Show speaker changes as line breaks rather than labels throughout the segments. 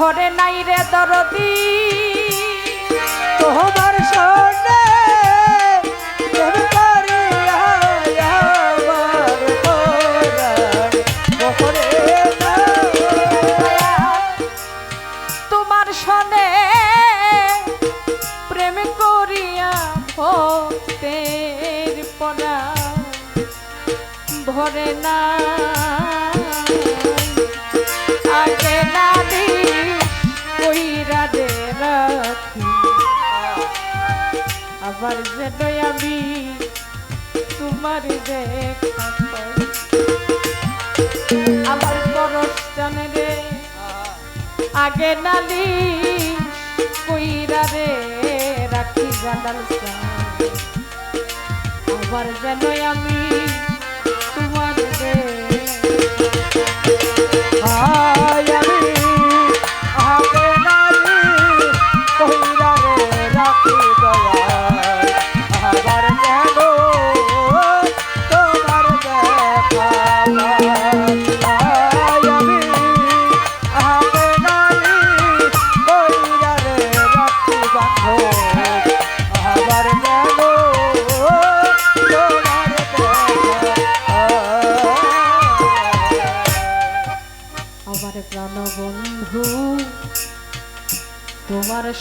ঘরে নাই রে দরদি
তোমার সনে।
তোমার সনে প্রেম করিয়া ভক্তের পরা ভরে না আবার যেন আমি, তোমার দেখা পাই। আমার পরশ জানে রে, আগে নালি কইরা রে, রাখি জানাল আবার যেন আমি, তোমার রে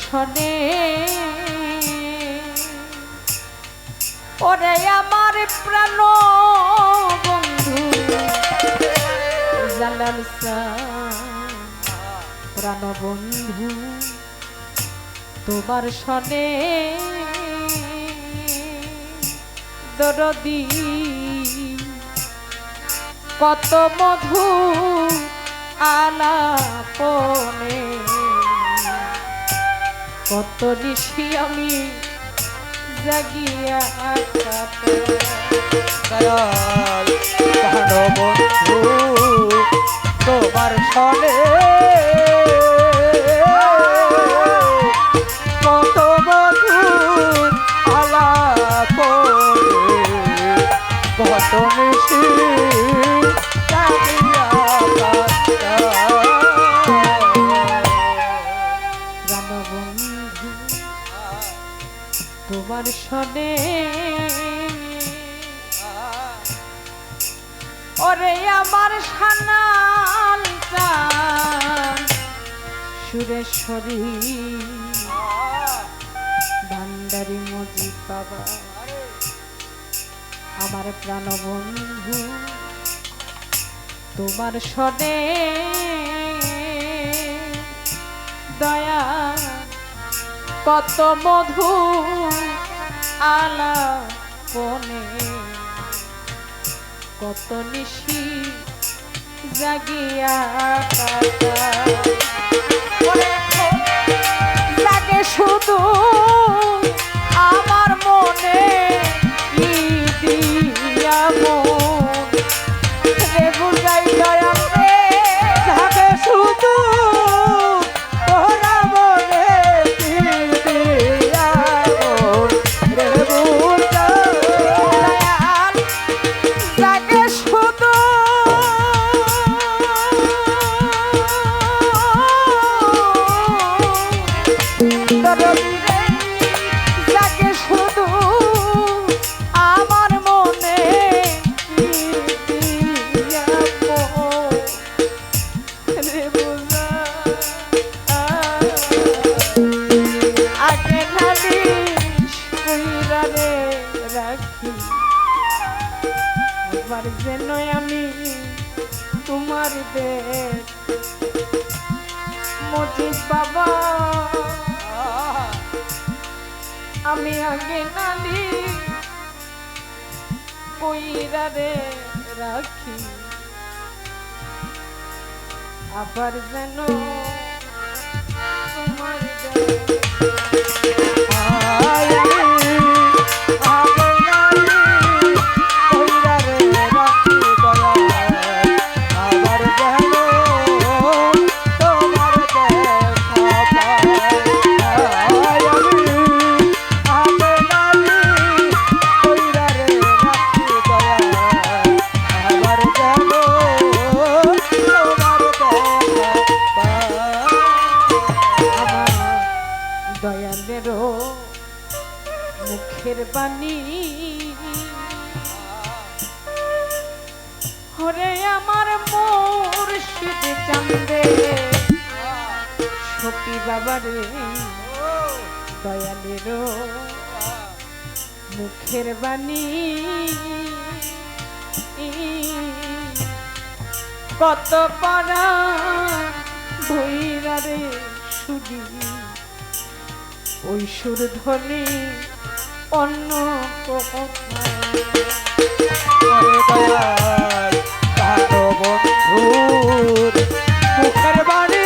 সনে ওরে আমার প্রাণ বন্ধু প্রাণ বন্ধু তোমার সনে দরদি। কত মধু আলাপনে কত নিশি আমি জাগিয়া
দয়াল বন্ধু তোমার সনে
সনে ওরে আমার সানাল সুরেশ্বরী ভান্ডারি মজিদ বাবা আমার প্রাণবন্ধু, তোমার সনে দয়া, কত মধু আলাপনে কত নিশি জাগিয়া আমি আগে নালি কইরা রে রাখি। আবার যেন তোমার মুখের বাণী। হরে আমার মুর্শিদ চান্দে। সপি বাবারে দয়ালের মুখের বাণী। কত পারা ভৈরারে শুনি ওই সুর ধ্বনি অন্য
বন্ধু মুখের বাণী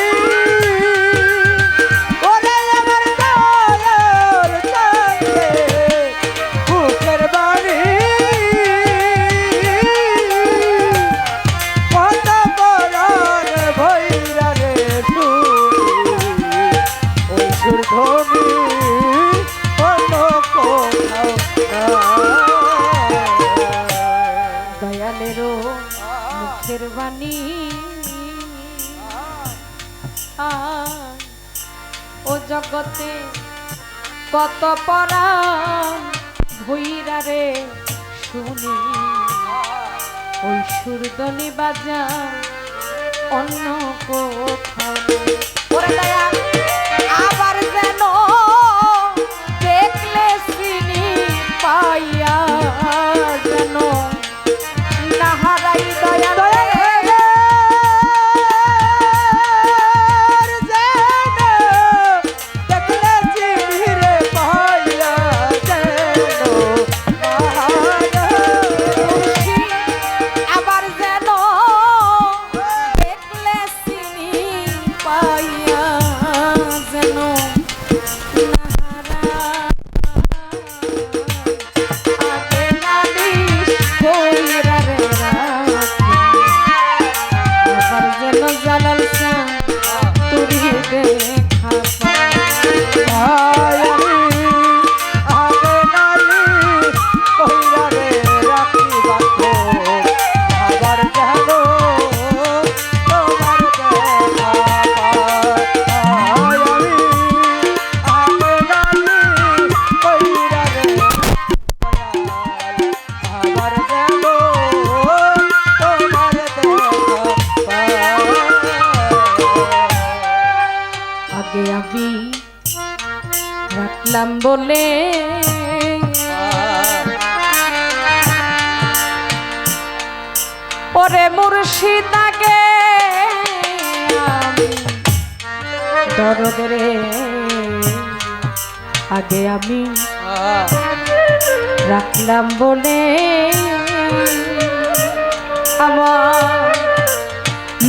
মুখের বাণী
ও জগতে কত পরাণ ভৈরা রে, শুনি। ওই সুরদনি বাজা অন্য কোথাও। ওরে দয়া রাখলাম বলে। ওরে মুর্শিদ আগে আমি দরদরে আগে আমি রাখলাম বলে।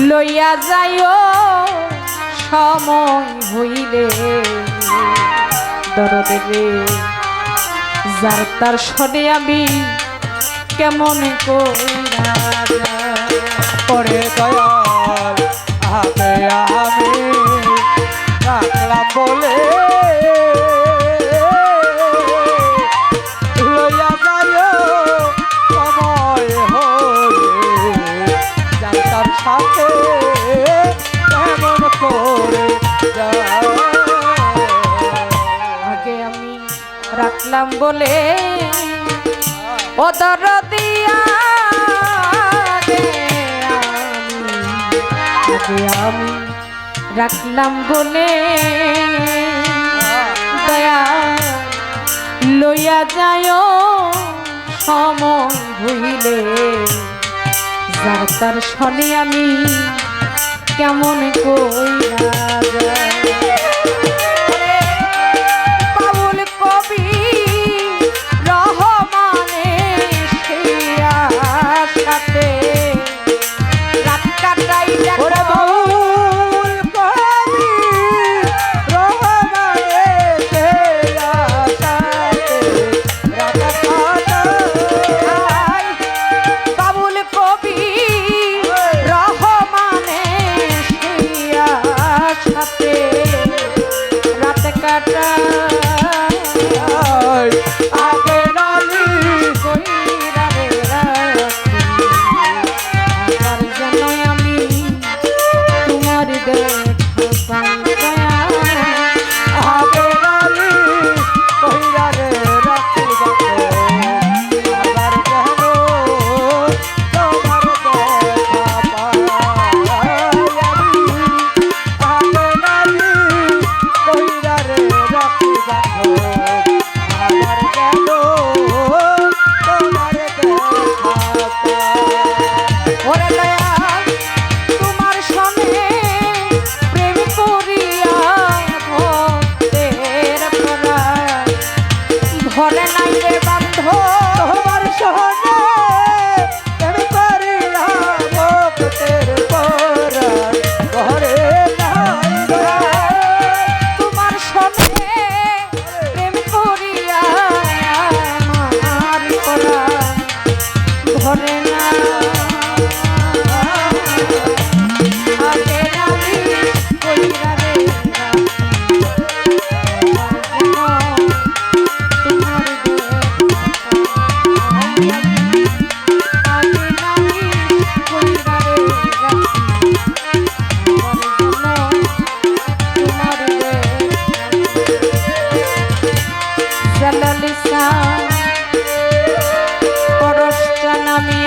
লইয়া যাইও সময় হইলে। দরদে যার তার সরে আমি কেমন কইরা
রাখলাম বলে
ওদর দিয়া আমি রাখলাম বলে দয়া লইয়া যায় সময় হইলে যার তার শনি আমি কেমন কইরা যায়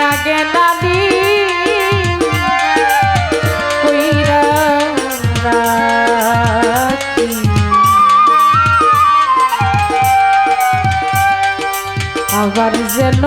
নামিয়া গেলানি কইরা রাখি। আবার যেন